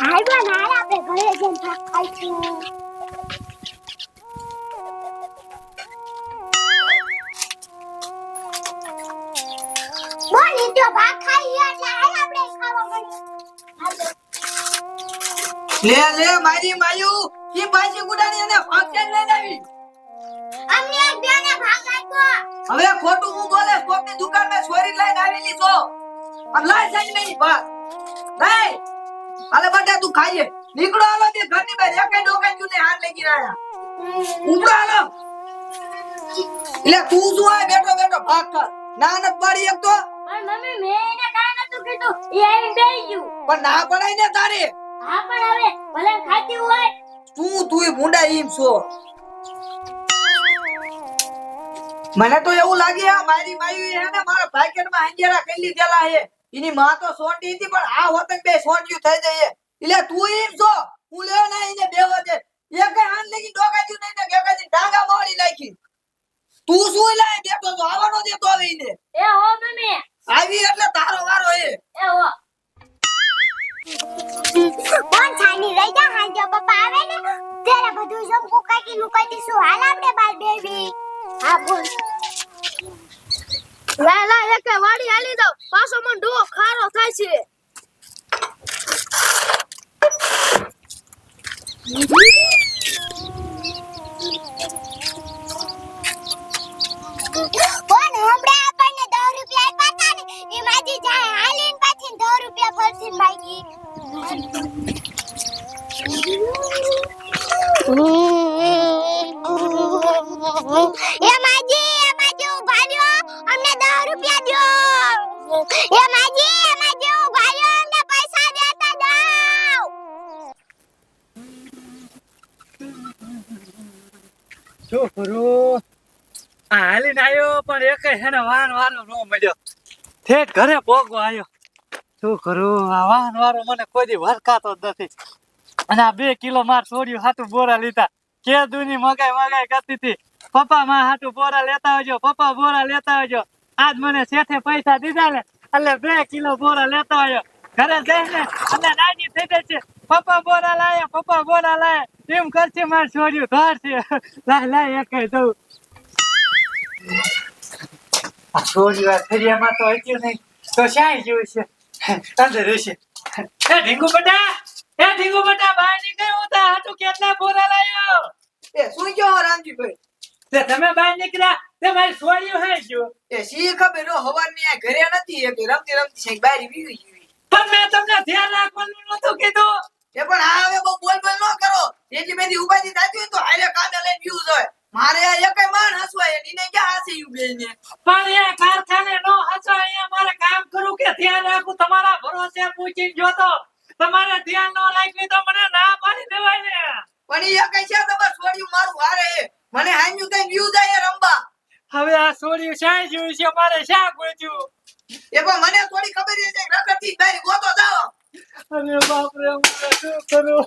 હાલ બા આપણે ઘરે જઈને ભાગ ખાઈશું. બોલ ઈ ભાગ ખાઈ એટલે હાલ આપણે ખાવા મળીએ લે લે મારી માયુ એ પાછી ગુડાની અને ફાક્શન લઈને આવી? અમને એક બેને ભાગ આપ્યો. હવે ખોટું હું બોલે કોકની દુકાનમાં ચોરી લઈને આવેલી છો. મેની નહીં હાલે બટા તું ખાઈએ નીકળો હાલો તે ઘરની બહાર. એકે ડોકા ને હાથ લઈ ગયા ઉપડો હાલો. એટલે તું શું આ બેઠો બેઠો? ભાગ કર. ના ન પાડી એક તો. પણ મમ્મી મે એને કાંઈ નતું કીધું. એ આવી બેહી ગયું. પણ ના પડાય ને તારે. હા પણ હવે ભલે ખાતી હોય. તું તું મુંડા ઈમ છો. મને તો એવું લાગે આ મારી માયુ હે ને મારા પાકેટમાં અંજેરા કરી લીધેલા હે. એની માં તો સોંટી હતી પણ આ હોતન બે સોંટ્યું થઈ જાય એટલે તું એમ છો હું લે ના એને બે દે એક હાથ લગી ડોકાજી નહીં ને ગેકાજી ડાંગા મોડી નાખી. તું શું લાય દેતો તો આવવાનો દેતો હવે એને. એ હો મમ્મી. આવી એટલે તારો વારો એ. એ હો. કોણ છાની? રહી જા હાંજે. પપ્પા આવે ને? ત્યારે બધું જમ કુકાકી નું કહી દઈશું હાલ આપણે બાર બેબી? હા બોલ. લા લા એક વાડી હાલી દો પાછો મન ડો ખારો થાય છે. કોણ હમણાં આપણને 10 રૂપિયા આપ્યા હતા ને? એમાંથી જાય હાલીને પાછી 10 રૂપિયા ફરસીને એ એ માજી એ માજી ઊભા રહ્યો અમને પૈસા દેતા જાવ શું કરું? આ હાલીને આવ્યો પણ એક હેને વાહન વાળો નો મળ્યો. ઠેઠ ઘરે પોગો આવ્યો શું કરું? આ વાહન વાળો મને કોઈ દી વરકાતો જ નથી. અને આ બે કિલો માર છોડ્યું હાથું બોરા લીધા. કે દુની મગાઈ મગાઈ કરતી હતી. પપ્પા માં હાથું બોરા લેતા આવજો પપ્પા બોરા લેતા આવજો. આજ મને શેઠે પૈસા દીધા ને એટલે બે કિલો બોરા લેતો આવ્યો. ઘરે જઈને અને નાની થઈ ગઈ છે. પપ્પા બોરા લાયા, પપ્પા બોરા લાયા. એમ કરશે માર છોડ્યું, ઘર છે. લાય લાય એક દઉં. છોડ્યું આ તો હચ્યું નહીં. તો શ્યાય જેવું છે. અંદર હશે એ ઢીંગુ બટા, એ ઢીંગુ બટા, બહાર નીકળ્યો તા હાટુ કેટલા બોરા લાયો? એ શું કયો રામજીભાઈ? તે તમે બહાર નીકળ્યા તે મારી હે જો. એ સી ખબર હો હવારની આ ઘરે નથી કે રમતી રમતી છે બારી બીવી ગઈ. પણ મેં તમને ધ્યાન રાખવાનું નતું કીધું. એ પણ આ હવે બહુ બોલ બોલ ન કરો. એટલી બધી ઉપાધિ થતી હોય તો હારે કામે લઈને યુઝ હોય. મારે આ એકે માણ હસવાય નીને ક્યાં હસે યુ બેને પણ એ કારખાને નો હસો અહીંયા મારે કામ કરું કે ધ્યાન રાખું તમારા ભરોસે પૂછીને જોતો. તમારે ધ્યાન ન રાખ્યું તો મને ના પાડી દેવાય ને. પણ એ કઈ છે તમારે છોડ્યું મારું હારે. મને હાન્યું કઈ વ્યૂ જાય રંબા હવે આ સોરી શાય જોયું છે મારે શા ગોત્યું એ પણ મને થોડી ખબર છે રખડતી બારી ગોતો જાવ અરે બાપ રે હું શું કરું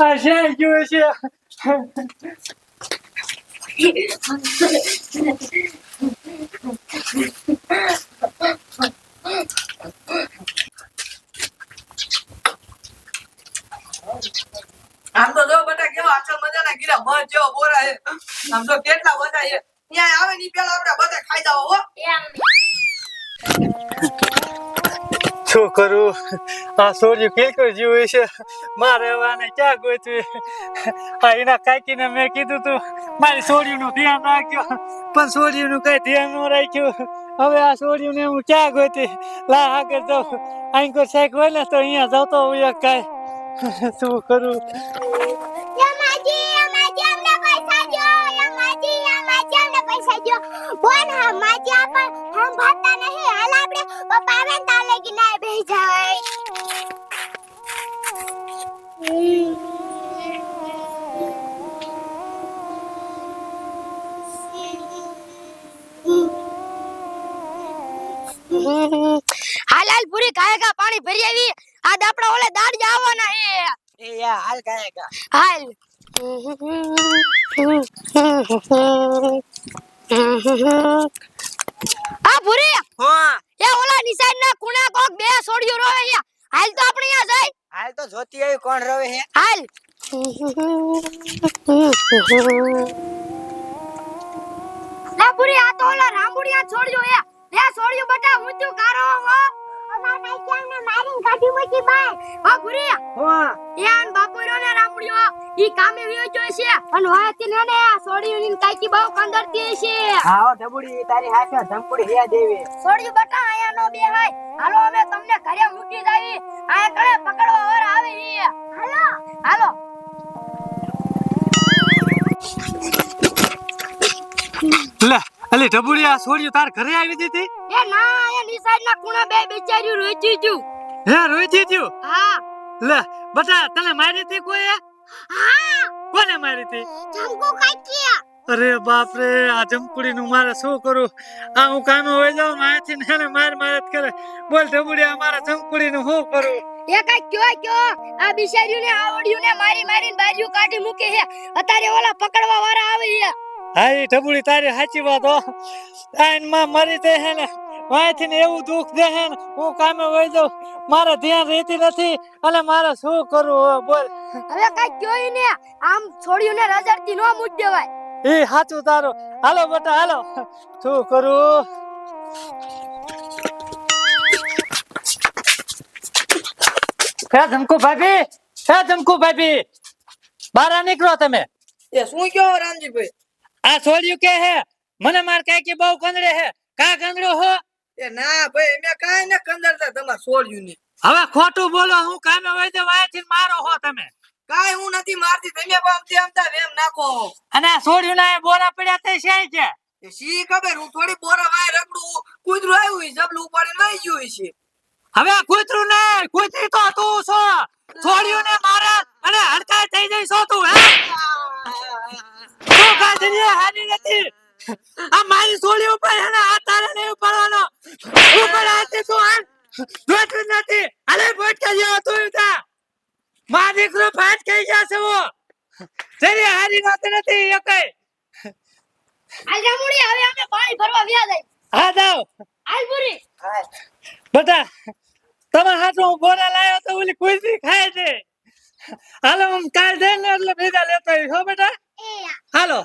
આ શાય જોયું છે આમ તો જો બટા કેવા અસલ મજાના જેવો બોરા હે. આમ તો કેટલા બધા હે. ત્યાં આવે ની પેલા આપણે બધા ખાઈ જાવ હો શું કરું? આ છોડ્યું કેકો જીવું છે. મારે વાને ક્યાં ગોતવી? આ એના કાકીને મેં કીધું તું મારી છોડ્યુંનું ધ્યાન રાખ્યો પણ છોડ્યુંનું કઈ ધ્યાન ન રાખ્યું. હવે આ છોડ્યુંને હું ક્યાં ગોતી? લા આગળ જાઉં. અહીં કોઈ સાઈક હોય ને તો અહીંયા જતો હોય કાંઈ. શું કરું? આપણે પપ્પા આવે ને તાર લગી ના બેહી જાય હાલ હાલ પૂરી ગાયકા પાણી ભરી આવી. આજ આપણા ઓલે દાડ આવવાના હે એ યા હાલ ગાયકા હાલ. આ પૂરી. હા. એ ઓલા નિશાન ના કુણા કોક બે છોડીઓ રોવે અહીંયા. હાલ તો આપણે અહીંયા જાય હાલ તો જોતી આવી કોણ રોવે હે. હાલ. લે પૂરી આ તો ઓલા રામુડિયા છોડ્યો એ બે છોડ્યો બટા હું તું કારો હો. અમાર ભાઈ ને મારીને કાઢી મૂકી બાય હો. ગુરી એ ઈ કામે વિયો જો છે. અને વાતી ને ને સોડી ની કાકી બહુ કંદરતી છે હા ધબુડી તારી હાથે ધમકુડી હે દેવી. સોડી બટા આયા નો બે હાય હાલો અમે તમને ઘરે મૂકી જાવી આ કળે પકડવા ઓર આવે હી. હાલો. હાલો. લે અલી ઢબુડિયા સોડી તાર ઘરે આવી દીધી એ ના એ નિસાઈડ ના ખૂણા બે બિચારી રોચી ગયું હે રોઈ થયું હા. લે બટા તને મારી હતી કોઈ હા કોને મારી હતી? જંગુ કાકી. અરે બાપ રે આ જમકુડી નું મારે શું કરું? આ હું કાનો હોય જાઉં ને આથી ને માર માર જ કરે. બોલ ઢબુડિયા મારા જમકુડી નું શું કરું? એ કઈ કયો કયો? આ બિચાર્યું ને આવડ્યું ને મારી મારીને બાજુ કાઢી મૂકે છે. અત્યારે ઓલા પકડવા વાળા આવે છે. હા એ ઢબુડી તારી સાચી વાત હો. આઈનમાં મરી તે હે ને. વાંથી ને એવું દુઃખ દે હે ને હું કામે વહી જાઉં. મારે ધ્યાન રહેતી નથી અને મારે શું કરવું હવે બોલ. હવે કઈ કયો ઈ ને આમ છોડ્યું ને રજડતી નો મૂક દેવાય. એ સાચું તારું. હાલો બેટા હાલો. શું કરું? હે જમકુ ભાભી હે જમકુ ભાભી. બહાર નીકળો તમે. એ શું કયો રામજીભાઈ? આ છોડ્યું કે હે? મને માર કાકી બહુ કંદડે હે. કા કંદડો હો? એ ના ભાઈ મેં કાંઈ ને કંદરતા તમારે છોડ્યું નહીં. હવે ખોટું બોલો હું કામે હોય તો વાયથી મારો હો તમે. કાંઈ હું નથી મારતી તમે પણ આમતા વેમ નાખો. અને છોડ્યું ના બોરા પડ્યા તે છે? કે એ ખબર હું થોડી બોરા વાય રગડું કૂતરું આવ્યું જબલું ઉપાડીને વહી ગયું છે. હવે કૂતરું ને કૂતરી તો તું છો. છોડ્યું ને મારા અને હડકાય થઈ જઈશો તું હે? તું કાંઈ હારી નથી. આ મારી છોડી ઉપર હે ને આ તારે નહીં ઉપાડવાનો. ઉપર હાથે તું હાલ જોતું નથી. અલે ભટકા જેવો તું તા મા દીકરો ફાટ થઈ જશે વો. તેરી હારી વાત નથી એકઈ હાલ રામુડી હવે અમે પાણી ભરવા વ્યા જાય. હા જાવ હાલ પૂરી બટા તમે હાથો હું બોરા લાવ્યો તો ઓલી કુતરી ખાય છે. હાલો હું કાલ જઈને એટલે ભેગા લેતો હો બેટા. હાલો.